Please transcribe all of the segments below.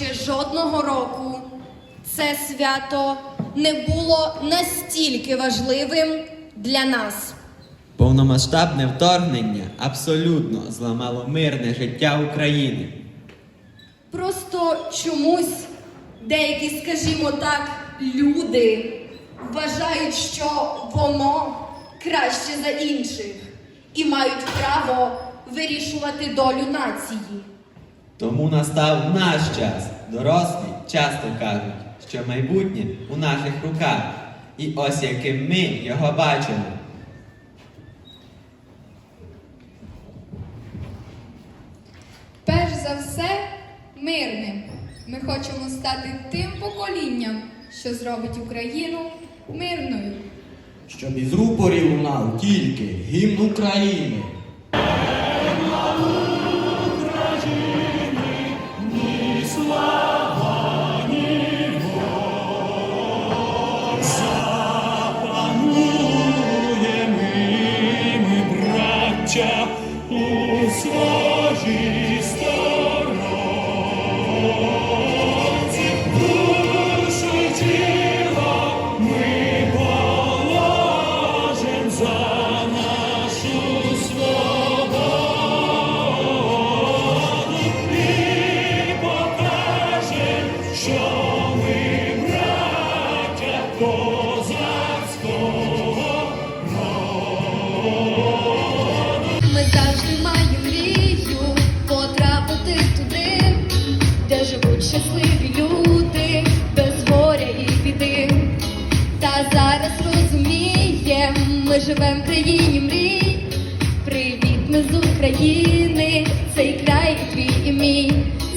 ще жодного року це свято не було настільки важливим для нас. Повномасштабне вторгнення абсолютно зламало мирне життя України. Просто чомусь деякі, скажімо так, люди вважають, що воно краще за інших і мають право вирішувати долю нації. Тому настав наш час. Дорослі часто кажуть, що майбутнє у наших руках. І ось яким ми його бачимо. Перш за все, мирним. Ми хочемо стати тим поколінням, що зробить Україну мирною. Щоб із рупорів лунав тільки гімн України. Ми живем в країні мрій. Привіт, ми з України, цей край твій і мій.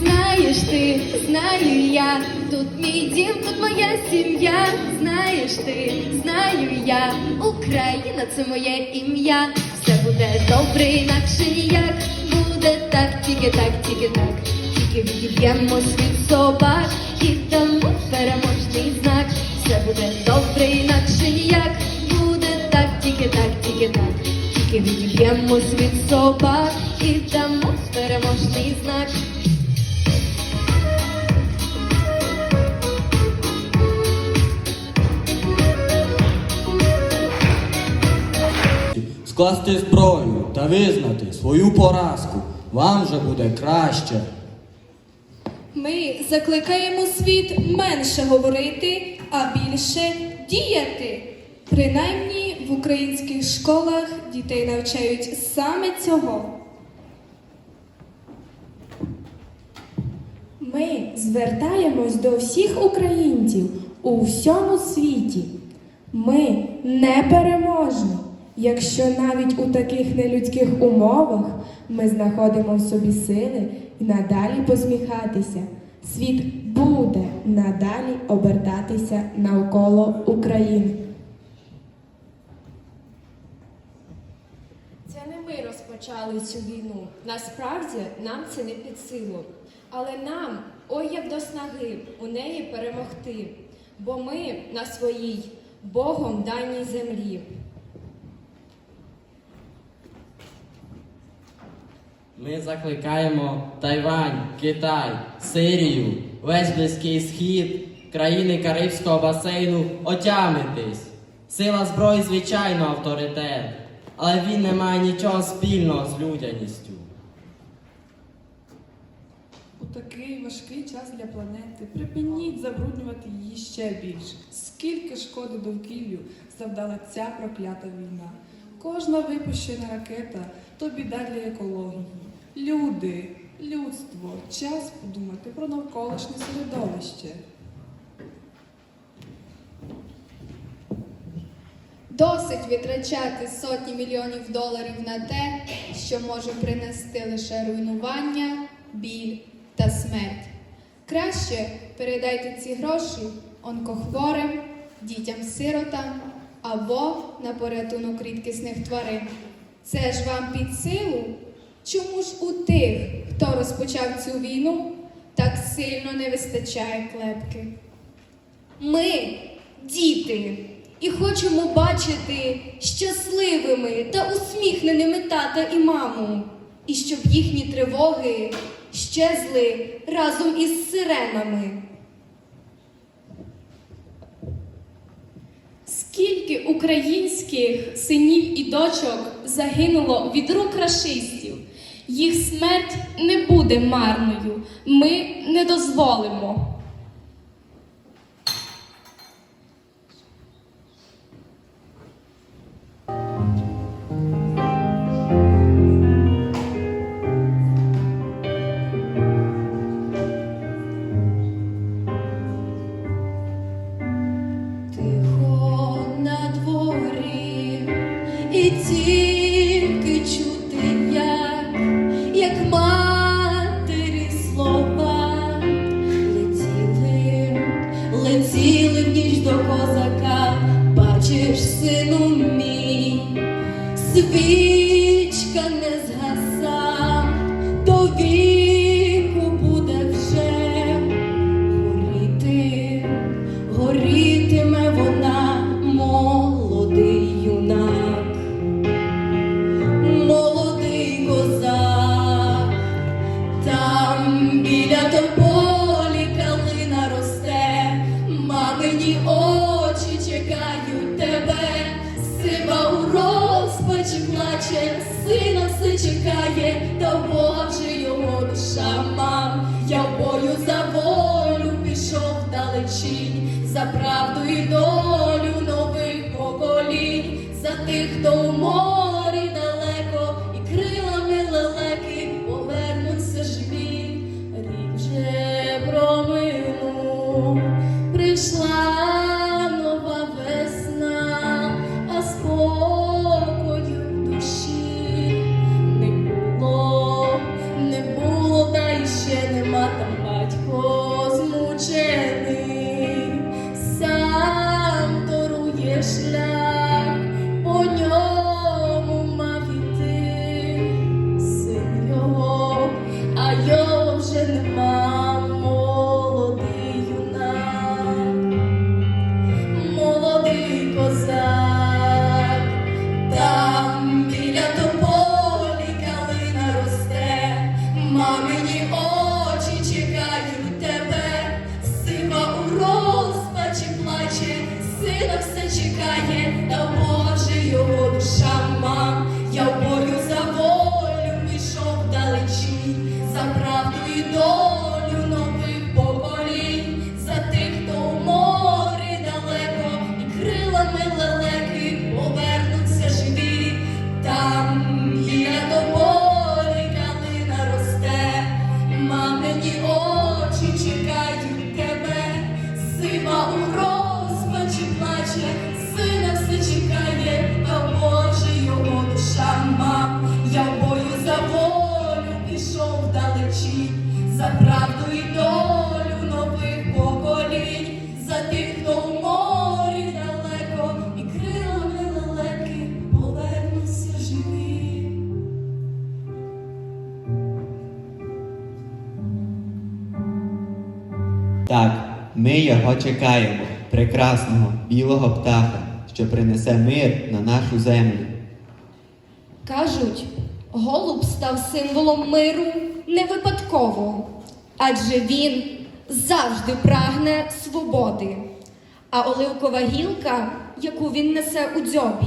Знаєш ти, знаю я, тут мій дім, тут моя сім'я. Знаєш ти, знаю я, Україна це моє ім'я. Все буде добре, інакше ніяк. Буде так, тільки так, тільки так. Тільки відіб'ємось від собак і дамо переможний знак. Все буде добре, інакше ніяк. Тільки так, тільки так. Тільки відіб'ємось від собак і дамо переможний знак. Скласти зброю та визнати свою поразку. Вам же буде краще. Ми закликаємо світ менше говорити, а більше діяти. Принаймні в українських школах дітей навчають саме цього. Ми звертаємось до всіх українців у всьому світі. Ми непереможні, якщо навіть у таких нелюдських умовах ми знаходимо в собі сили і надалі посміхатися. Світ буде надалі обертатися навколо України. Це не ми розпочали цю війну. Насправді нам це не під силу. Але нам, ой як до снаги, у неї перемогти, бо ми на своїй Богом даній землі. Ми закликаємо Тайвань, Китай, Сирію, весь Близький Схід, країни Карибського басейну отямитись. Сила зброї, звичайно, авторитет, але він не має нічого спільного з людяністю. У такий важкий час для планети припиніть забруднювати її ще більше. Скільки шкоди довкіллю завдала ця проклята війна? Кожна випущена ракета то біда для екології. Люди, людство, час подумати про навколишнє середовище. Досить витрачати сотні мільйонів доларів на те, що може принести лише руйнування, біль та смерть. Краще передайте ці гроші онкохворим, дітям-сиротам або на порятунок рідкісних тварин. Це ж вам під силу? Чому ж у тих, хто розпочав цю війну, так сильно не вистачає клепки? Ми діти і хочемо бачити щасливими та усміхненими тата і маму, і щоб їхні тривоги щезли разом із сиренами. Скільки українських синів і дочок загинуло від рук рашистів? Їх смерть не буде марною. Ми не дозволимо. За волю пішов далечінь, за правду і долю нових поколінь, за тих, хто у 원 Так, ми його чекаємо, прекрасного білого птаха, що принесе мир на нашу землю. Кажуть, голуб став символом миру не випадково, адже він завжди прагне свободи. А оливкова гілка, яку він несе у дзьобі,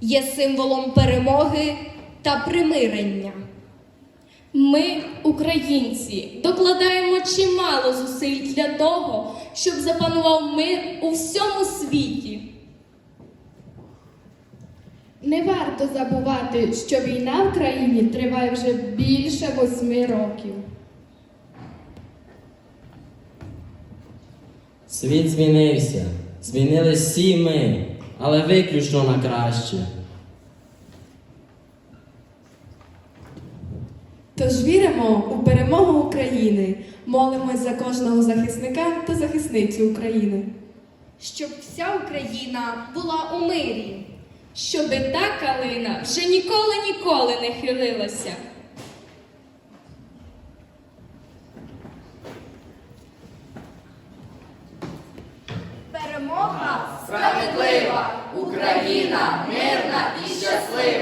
є символом перемоги та примирення. Ми, українці, докладаємо чимало зусиль для того, щоб запанував мир у всьому світі. Не варто забувати, що війна в країні триває вже більше восьми років. Світ змінився, змінились всі ми, але виключно на краще. Тож віримо у перемогу України, молимось за кожного захисника та захисницю України. Щоб вся Україна була у мирі. Щоби та калина вже ніколи ніколи не хилилася. Перемога справедлива! Україна мирна і щаслива!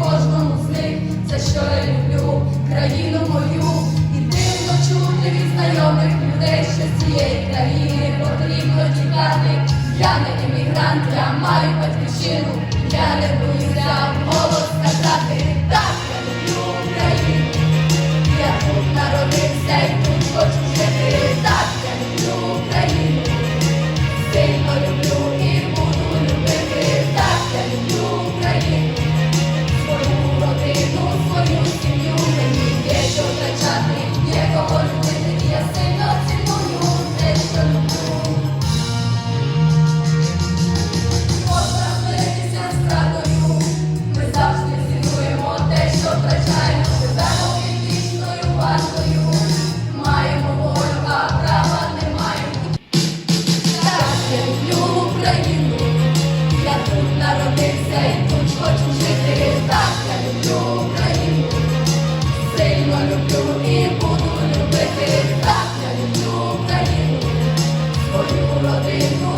кожному з них, за що я люблю, країну мою, і дивно чути від знайомих людей, що цієї країни потрібно тікати. Я не іммігрант, я маю батьківщину, я не боюся. Senhor.